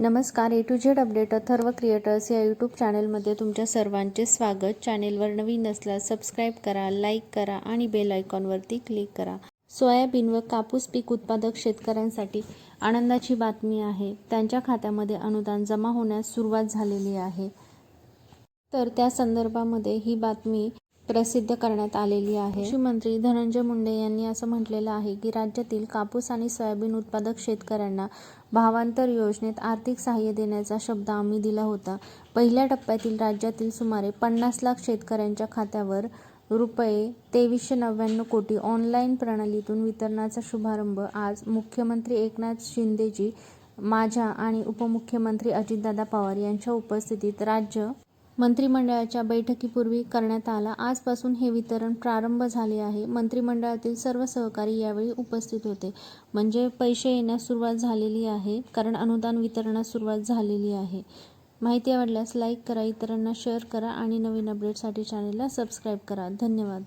नमस्कार A to Z update Atharva creators या YouTube चॅनलमध्ये तुमच्या सर्वांचे स्वागत. चॅनेलवर नवीन असल्यास सबस्क्राईब करा लाईक करा आणि बेल आयकॉनवरती क्लिक करा. सोयाबीन व कापूस पीक उत्पादक शेतकऱ्यांसाठी आनंदाची बातमी आहे. त्यांच्या खात्यामध्ये अनुदान जमा होण्यास सुरुवात झालेली आहे. तर त्या संदर्भामध्ये ही बातमी प्रसिद्ध करण्यात आलेली आहे. कृषी मंत्री धनंजय मुंडे यांनी असं म्हटलेलं आहे की राज्यातील कापूस आणि सोयाबीन उत्पादक शेतकऱ्यांना भावांतर योजनेत आर्थिक सहाय्य देण्याचा शब्द आम्ही दिला होता. पहिल्या टप्प्यातील राज्यातील सुमारे पन्नास लाख शेतकऱ्यांच्या खात्यावर रुपये तेवीसशे नव्याण्णव कोटी ऑनलाईन प्रणालीतून वितरणाचा शुभारंभ आज मुख्यमंत्री एकनाथ शिंदेजी माझ्या आणि उपमुख्यमंत्री अजितदादा पवार यांच्या उपस्थितीत राज्य मंत्रिमंडळाच्या बैठकीपूर्वी करण्यात आला. आजपासून हे वितरण प्रारंभ झाले आहे. मंत्रिमंडळातील सर्व सहकारी यावेळी उपस्थित होते. म्हणजे पैसे येण्यास सुरुवात झालेली आहे कारण अनुदान वितरणास सुरुवात झालेली आहे. माहिती आवडल्यास लाईक करा इतरांना शेअर करा आणि नवीन अपडेटसाठी चॅनेलला सबस्क्राईब करा. धन्यवाद.